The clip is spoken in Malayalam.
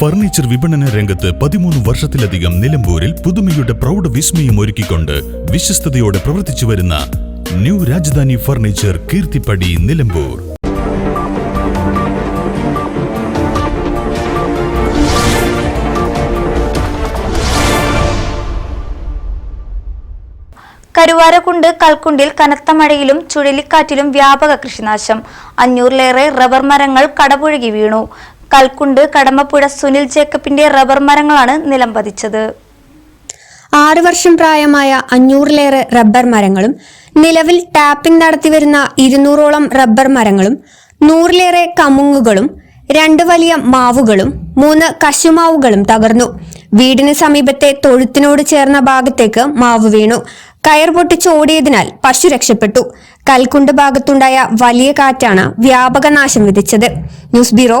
ഫർണിച്ചർ വിപണന രംഗത്ത് പതിമൂന്ന് വർഷത്തിലധികം നിലമ്പൂരിൽ പുതുമയുടെ പ്രൗഢ വിസ്മയം ഒരുക്കിക്കൊണ്ട് വിശ്വസ്തയോടെ പ്രവർത്തിച്ചു വരുന്ന ന്യൂ രാജധാനി ഫർണിച്ചർ കീർത്തിപ്പടി നിലമ്പൂർ. കരുവാരക്കുണ്ട് കൽക്കുണ്ടിൽ കനത്ത മഴയിലും ചുഴലിക്കാറ്റിലും വ്യാപക കൃഷിനാശം. അഞ്ഞൂറിലേറെ റബ്ബർ മരങ്ങൾ കടപുഴകി വീണു. കൽക്കുണ്ട് കടമപ്പുഴ സുനിൽ ജേക്കബിന്റെ റബ്ബർ മരങ്ങളാണ് നിലം പതിച്ചത്. ആറു വർഷം പ്രായമായ അഞ്ഞൂറിലേറെ റബ്ബർ മരങ്ങളും നിലവിൽ ടാപ്പിംഗ് നടത്തിവരുന്ന ഇരുന്നൂറോളം റബ്ബർ മരങ്ങളും നൂറിലേറെ കമുങ്ങുകളും രണ്ട് വലിയ മാവുകളും മൂന്ന് കശുമാവുകളും തകർന്നു. വീടിന് സമീപത്തെ തൊഴുത്തിനോട് ചേർന്ന ഭാഗത്തേക്ക് മാവ് വീണു. കയർ പൊട്ടിച്ചോടിയതിനാൽ പശു രക്ഷപ്പെട്ടു. കൽക്കുണ്ട് ഭാഗത്തുണ്ടായ വലിയ കാറ്റാണ് വ്യാപക നാശം വിധിച്ചത് news bureau